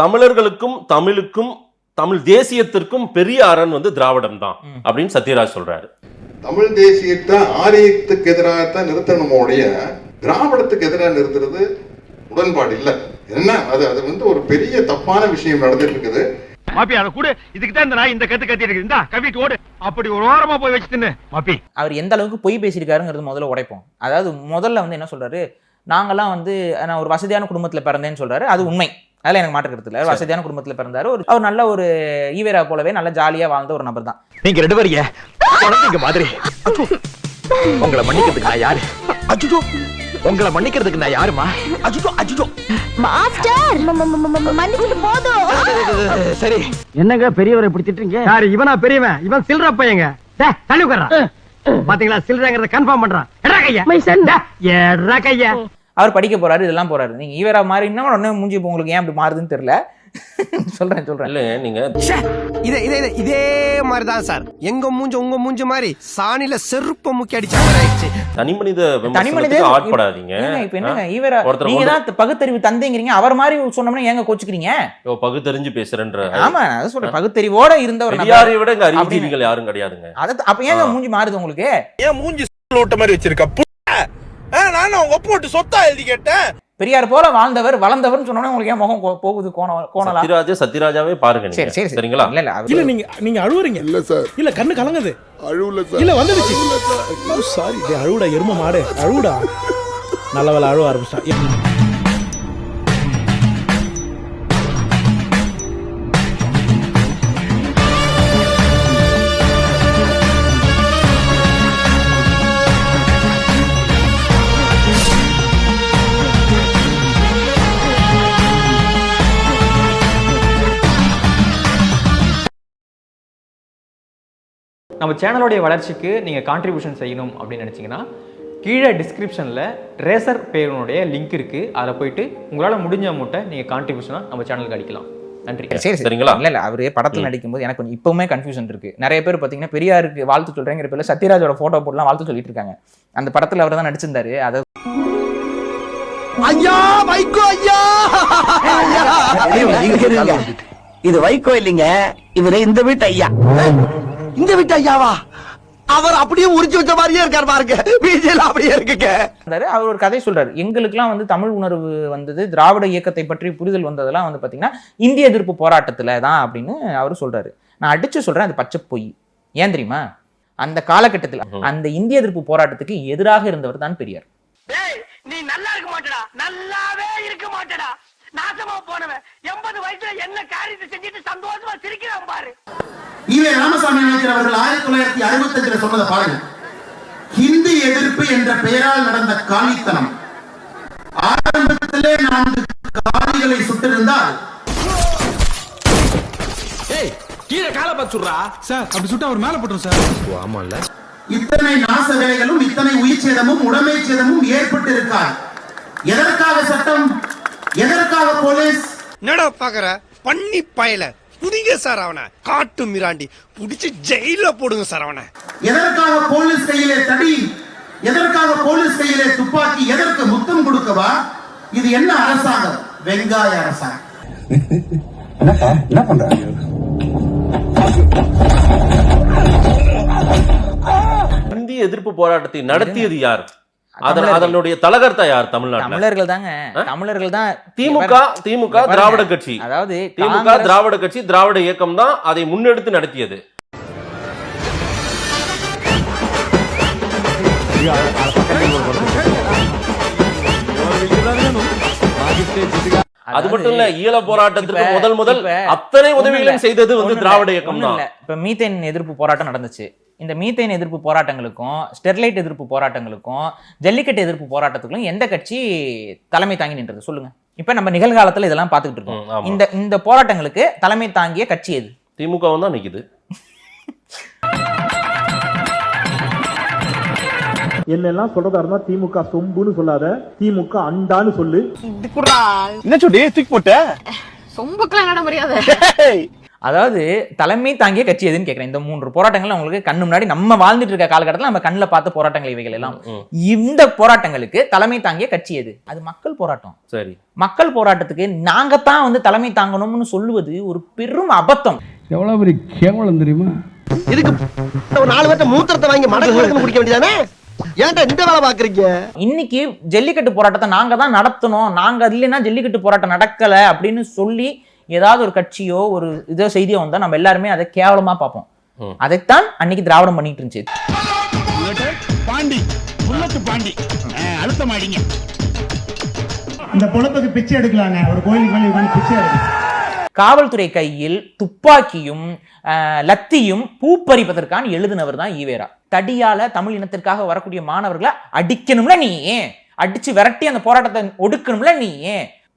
தமிழர்களுக்கும் தமிழுக்கும் தமிழ் தேசியத்திற்கும் பெரிய அரண் வந்து திராவிடம் தான். அப்படின்னு சத்யராஜ் சொல்றாரு. தமிழ் தேசியத்தை ஆரியத்துக்கு எதிராகத்தான் நிறுத்தணுமோ ஒழிய திராவிடத்துக்கு எதிராக நிறுத்துறது உடன்பாடு இல்லை. என்ன? அது அது வந்து ஒரு பெரிய தப்பான விஷயம் நடந்துட்டு இருக்குது. மாப்பி அத கூட. இதுக்கு தான் இந்த நாய் இந்த கத்து கத்தி இருக்கு இந்தா கவிட்டு ஓடு. அப்படி ஒரு ஓரமா போய் வச்சு தின்னு மாப்பி. அவர் எந்த அளவுக்கு பொய் பேசியிருக்காருங்கிறது முதல்ல உடைப்போம். அதாவது முதல்ல வந்து என்ன சொல்றாரு? நாங்கெல்லாம் வந்து நான் ஒரு வசதியான குடும்பத்துல பிறந்தேன்னு சொல்றாரு. அது உண்மை. அதில் எனக்கு மாற்று கருத்து இல்லை. வசதியான குடும்பத்துல பிறந்தாரு. ஒரு அவர் நல்ல ஒரு ஈவேரா போலவே நல்ல ஜாலியா வாழ்ந்த ஒரு நபர் தான் நீங்க ரெண்டு பேரும் குழந்தைங்க மாதிரி. உங்களை மன்னிக்கிறதுக்கு நான் யாரு? அச்சுச்சோ. உங்களை மன்னிக்கிறதுக்கு நான் யாருமா? அச்சுச்சோ அச்சுச்சோ. மாஸ்டர்! மன்னிச்சிட்டு போதும். சரி. என்னங்க பெரியவரை இப்படி திட்டுறீங்க? யாரு? இவனா பெரியவன். இவன் சில்ற பையங்க. டேய், தள்ளி உட்கார்றான் பாத்தீங்களா? சில்றங்கிறத கன்ஃபார்ம் பண்றான். எட்ரா கையா. டேய், எட்ரா கையா. அவர் படிக்க போறாரு இதெல்லாம் போறாரு. நீங்க ஈவேரா மாறினா உடனே மூஞ்சி இப்போ உங்களுக்கு ஏன் அப்படி மாறுதுன்னு தெரியல. சொல்றேன் சொல்றேன். இல்லைங்க நீங்க இதே இதே இதே- இதே மாதிரி தான் சார். எங்க மூஞ்ச உங்க மூஞ்ச மாதிரி சாணில செருப்ப முக்கி அடிச்ச மாதிரி ஆயிடுச்சு. தனி மனித தனி மனித ஆட்படாதீங்க. இப்ப என்னங்க? ஈவேரா ஒருத்தர் நீங்க தான் பகுத்தறிவு தந்தைங்கிறீங்க. அவர் மாதிரி சொன்னோம்னா ஏங்க கோச்சுக்கிறீங்க? ஐயோ, பகுத்தறிஞ்சு பேசுறேன்ற. ஆமா நான் அதை சொல்றேன். பகுத்தறிவோட இருந்த ஒரு பெரியாரை விட இங்க அறிவுஜீவிகள் யாரும் கிடையாதுங்க. அதை அப்ப ஏங்க மூஞ்சி மாறுது உங்களுக்கு? ஏன் மூஞ்சி ஓட்ட மாதிரி வச்சிருக்க? நான் உங்க ஒப்பு போட்டு சொத்தா எழுதி கேட்டேன். பெரியார் போல வாழ்ந்தவர் வளர்ந்தவர்னு சொன்னோன்னே உங்களுக்கு ஏன் முகம் கோ- போகுது கோண கோணலா? சத்யராஜ சத்யராஜாவே பாருங்க சரி நீங்க. சரி சரி. சரிங்களா? இல்ல இல்ல இல்ல நீங்க நீங்க அழுவுறீங்க. இல்ல சார். இல்ல கண்ணு கலங்குது. அழுவல சார். இல்ல வந்துடுச்சு. சாரி. அழுவுடா எரும மாடு. அழுவுடா. நல்ல வேலை அழுவ ஆரம்பிச்சிட்டான் நம்ம சேனலோடைய வளர்ச்சிக்கு நீங்கள் கான்ட்ரிபியூஷன் செய்யணும் அப்படின்னு நினச்சிங்கன்னா கீழே டிஸ்கிரிப்ஷனில் ரேசர் பேருனுடைய லிங்க் இருக்குது அதில் போயிட்டு உங்களால் முடிஞ்ச அமௌண்ட்டை நீங்கள் கான்ட்ரிபியூஷனாக நம்ம சேனலுக்கு அடிக்கலாம் நன்றி சரி சரி சரிங்களா? இல்ல இல்ல அவரு படத்துல நடிக்கும்போது எனக்கு கொஞ்சம் இப்பவுமே கன்ஃபியூஷன் இருக்கு நிறைய பேர் பாத்தீங்கன்னா பெரியாருக்கு வாழ்த்து சொல்றேங்கிற பேர்ல சத்யராஜோட போட்டோ போட்டுலாம் வாழ்த்து சொல்லிட்டு இருக்காங்க அந்த படத்துல அவர் தான் நடிச்சிருந்தாரு அதை ஐயா வைகோ ஐயா இது வைகோ இல்லைங்க இவரு இந்த வீட்டு ஐயா இந்த வீட்டு ஐயாவா? அவர் அப்படியே உரிச்சு வச்ச மாதிரியே இருக்காரு பாருங்க. பிஜேல அப்படியே இருக்குங்க. அவர் ஒரு கதை சொல்றாரு. எங்களுக்கெல்லாம் வந்து தமிழ் உணர்வு வந்தது திராவிட இயக்கத்தை பற்றி புரிதல் வந்ததெல்லாம் வந்து பாத்தீங்கன்னா இந்திய எதிர்ப்பு போராட்டத்துல தான் அப்படின்னு அவர் சொல்றாரு. நான் அடிச்சு சொல்றேன் அது பச்சை பொய். ஏன் தெரியுமா? அந்த காலகட்டத்தில் அந்த இந்திய எதிர்ப்பு போராட்டத்துக்கு எதிராக இருந்தவர் தான் பெரியார். நீ நல்லா இருக்க மாட்டடா. நல்லாவே இருக்க மாட்டடா. நாசமா போனவன். எண்பது வயசுல என்ன காரியத்தை செஞ்சுட்டு சந்தோஷமா சிரிக்கிறான் பாரு. ஈவே ராமசாமி நாயக்கர் அவர்கள் ஆயிரத்தி தொள்ளாயிரத்தி அறுபத்தஞ்சுல சொன்னதை பாருங்க. ஹிந்தி எதிர்ப்பு என்ற பெயரால் நடந்த காலித்தனம் ஆரம்பத்திலே நான்கு காலிகளை சுட்டிருந்தால் கீழே கால பச்சுடுறா சார் அப்படி சுட்டா அவர் மேல போட்டுரும் சார். இத்தனை நாச வேலைகளும் இத்தனை உயிர் சேதமும் உடைமை சேதமும் ஏற்பட்டு இருக்காது எதற்காக சட்டம் எதற்காக போலீஸ்? என்னடா பாக்குற? பண்ணி பயல. புடிங்க சார் அவனை. காட்டு மிராண்டி. புடிச்சு ஜெயில போடுங்க சார் அவனை. எதற்காக போலீஸ் கையிலே தடி? எதற்காக போலீஸ் கையிலே துப்பாக்கி? எதற்கு முத்தம் கொடுக்கவா? இது என்ன அரசாங்கம்? வெங்காய அரசாங்கம். இந்திய எதிர்ப்பு போராட்டத்தை நடத்தியது யார். அதனுடைய தலகர்த்தா யார் தமிழ்நாட்டுல தமிழர்கள் தாங்க தமிழர்கள் தான் திமுக திமுக. திராவிட கட்சி அதாவது திமுக திராவிட கட்சி திராவிட இயக்கம் தான் அதை முன்னெடுத்து நடத்தியது அது மட்டும் இல்ல ஈழ போராட்டத்திற்கு முதல் முதல் அத்தனை உதவிகளையும். செய்தது வந்து. திராவிட இயக்கம் தான். இப்ப மீத்தேன் எதிர்ப்பு போராட்டம் நடந்துச்சு இந்த மீத்தேன் எதிர்ப்பு போராட்டங்களுக்கும் ஸ்டெர்லைட் எதிர்ப்பு போராட்டங்களுக்கும் ஜல்லிக்கட்டு எதிர்ப்பு போராட்டத்துக்கும் எந்த கட்சி தலைமை தாங்கி நின்றது? சொல்லுங்க. இப்ப நம்ம நிகழ்காலத்துல இதெல்லாம் பாத்துக்கிட்டு ம், இருக்கோம். இந்த இந்த போராட்டங்களுக்கு தலைமை தாங்கிய கட்சி எது? திமுகவும் தான் நிக்குது. என்னெல்லாம் சொல்றதா இருந்தா திமுக சொம்புன்னு சொல்லாத திமுக அண்டான்னு சொல்லு. என்ன சொல்லி தூக்கி போட்ட? சொம்புக்கெல்லாம் நட முடியாது அதாவது தலைமை தாங்கிய கட்சி எதுன்னு கேட்குறேன் இந்த மூன்று போராட்டங்கள் உங்களுக்கு கண்ணு முன்னாடி நம்ம வாழ்ந்துட்டு இருக்க காலகட்டத்தில் நம்ம கண்ணில் பார்த்த போராட்டங்கள் இவைகள் எல்லாம். இந்த போராட்டங்களுக்கு தலைமை தாங்கிய கட்சி எது? அது மக்கள் போராட்டம். சரி. மக்கள் போராட்டத்துக்கு நாங்க தான் வந்து தலைமை தாங்கணும்னு சொல்லுவது ஒரு பெரும் அபத்தம். எவ்வளோ பெரிய கேவலம் தெரியுமா? இதுக்கு ஒரு நாலு பேர்த்த மூத்திரத்தை வாங்கி மடக்கு குடிக்க வேண்டியதானே? ஏன்டா இந்த வேலை பாக்குறீங்க? இன்னைக்கு ஜல்லிக்கட்டு போராட்டத்தை நாங்க தான் நடத்தணும். நாங்க இல்லைன்னா ஜல்லிக்கட்டு போராட்டம் நடக்கல அப்படின்னு சொல்லி ஏதாவது ஒரு கட்சியோ ஒரு இதோ செய்தியோ வந்தா நம்ம எல்லாருமே அதை கேவலமா பார்ப்போம். அதைத்தான் அன்னைக்கு திராவிடம் பண்ணிட்டு இருந்துச்சு. பாண்டி புல்லத்து பாண்டி. அழுத்த மாடிங்க இந்த பொழப்புக்கு பிச்சை எடுக்கலாங்க. ஒரு கோயிலுக்கு மேலே உட்காந்து பிச்சை எடுக்கலாம் காவல்துறை கையில் துப்பாக்கியும் ஆஹ், லத்தியும் பூப்பறிப்பதற்கான எழுதினவர் தான் ஈவேரா. தடியால தமிழ் இனத்திற்காக வரக்கூடிய மாணவர்களை அடிக்கணும்ல நீ? அடிச்சு விரட்டி அந்த போராட்டத்தை ஒடுக்கணும்ல நீ?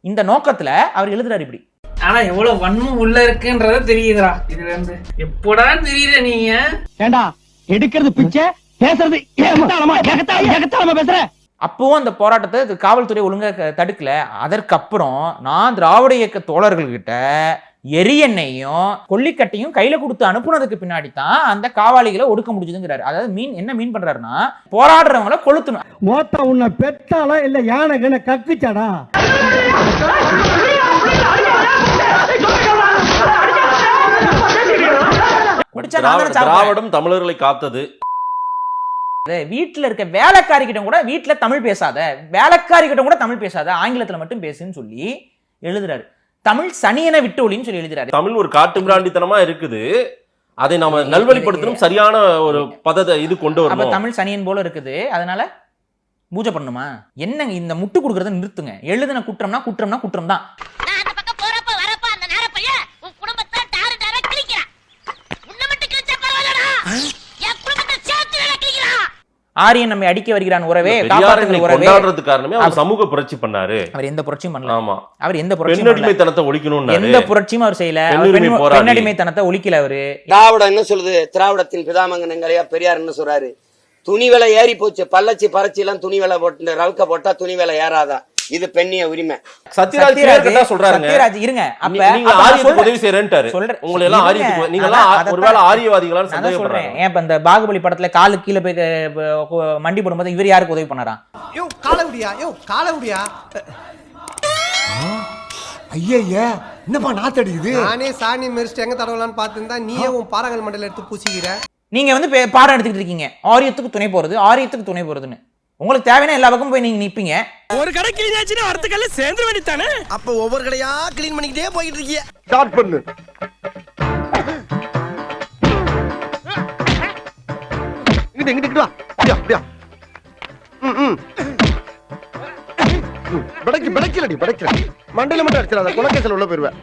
இந்த நோக்கத்துல அவர் எழுதுறாரு இப்படி. ஆனா எவ்வளவு வன்மம் உள்ள இருக்குன்றத தெரியுதுடா. இதுல இருந்து. எப்படா தெரியுற நீங்க? ஏண்டா எடுக்கிறது பிச்சை பேசுறது ஏகத்தாளமா ஏகத்தாளமா ஏகத்தாளமா பேசுற? அப்பவும் அந்த போராட்டத்தை இது காவல்துறை ஒழுங்கா க- தடுக்கல. அதற்கப்புறம் நான் திராவிட இயக்க தோழர்கள்கிட்ட எரியெண்ணையும் கொல்லிக்கட்டையும் கையில கொடுத்து அனுப்புனதுக்கு பின்னாடி தான் அந்த காவாளிகளை ஒடுக்க முடிஞ்சதுங்கிறாரு. அதாவது மீன் என்ன மீன் பண்றாருன்னா போராடுறவங்கள கொளுத்தணும். மோத்தா உன்னை பெத்தாலா இல்ல யானை கண்ண கக்குச்சாடா முடிச்சா நான் தானே திராவிட- சாப்பிடுவேன். திராவிடம் தமிழர்களை காத்தது. வீட்டுல இருக்க வேலைக்காரி கிட்ட கூட வீட்டுல தமிழ் பேசாத வேலைக்காரி கிட்ட கூட தமிழ் பேசாத ஆங்கிலத்துல மட்டும் பேசுன்னு சொல்லி எழுதுறாரு. தமிழ் சனியனை விட்டு ஒளின்னு சொல்லி எழுதுறாரு. தமிழ் ஒரு காட்டு மிராண்டித்தனமா இருக்குது. அதை நாம நல்வழிப்படுத்தணும் சரியான ஒரு பதத்தை இது கொண்டு வரணும். தமிழ் சனியன் போல இருக்குது. அதனால பூஜை பண்ணுமா என்னங்க இந்த முட்டு கொடுக்கறத நிறுத்துங்க. எழுதின குற்றம்னா குற்றம்னா குற்றம் தான் ஆரியன் நம்மை அடிக்க வருகிறான் உறவே இன்னைக்கு உறவே. காரணமே அவர் சமூக புரட்சி பண்ணாரு. அவர் எந்த புரட்சியும் பண்ணல. ஆமா. அவர் எந்த புரட்சியும் பண்ணல. பெண்ணடிமைத்தனத்தை ஒழிக்கணும்னாரு. எந்த புரட்சியும் அவர் செய்யல. பெண்ணடிமைத்தனத்தை ஒழிக்கல அவரு. திராவிடம் என்ன சொல்லுது? திராவிடத்தின் பிதாமகன் எங்களையா பெரியார் என்ன சொல்றாரு? துணி விலை ஏறி போச்சு பல்லச்சி பறச்சி எல்லாம் துணி விலை போட்டு ரவுக்க போட்டா துணி விலை ஏறாதா? இது பெண்ணிய உரிமை. சத்யராஜ் ஆ சொல்றாருங்க. சத்யராஜ் இருங்க. அப்ப ஆரியத்துக்கு. உதவி செய்யறேன்ட்டாரு சொல்றேன். உங்களை எல்லாம். ஆரியத்துக்கு நீங்க எல்லாம் ஒருவேளை ஆரியவாதிகளான்னு சொல்றேன். ஏன் இப்ப இந்த பாகுபலி படத்துல காலு கீழே போய் மண்டி போடும்போது இவர் யாருக்கு உதவி பண்ணாரா? யோ காலவுடியா யோ காலவுடியா. ஐயா என்னப்பா நாத்தடிக்குது நானே சாணி மெரிச்சிட்டு எங்க தடவலான்னு பார்த்துருந்தா நீயே உன் பாறாங்கல் மண்டல எடுத்து பூசிக்கிற. நீங்க வந்து பாடம் எடுத்துக்கிட்டு இருக்கீங்க. ஆரியத்துக்கு துணை போறது ஆரியத்துக்கு துணை போறதுன்னு. உங்களுக்கு தேவையான எல்லா பக்கமும் போய் நீங்க நிப்பீங்க. ஒரு கடை கிழிஞ்சாச்சுன்னா அடுத்த கல்ல சேர்ந்து வேண்டித்தானே அப்ப ஒவ்வொரு கடையா கிளீன் பண்ணிக்கிட்டே போயிட்டு இருக்கிய. ஸ்டார்ட் பண்ணு. இங்கிட்டு இங்கிட்டு வா. அப்படியா அப்படியா. ம் ம். படைக்கு படைக்கலடி படைக்கலடி மண்டையில மட்டும் அடிச்சிடாத குலக்கேசல் உள்ள போயிருவேன்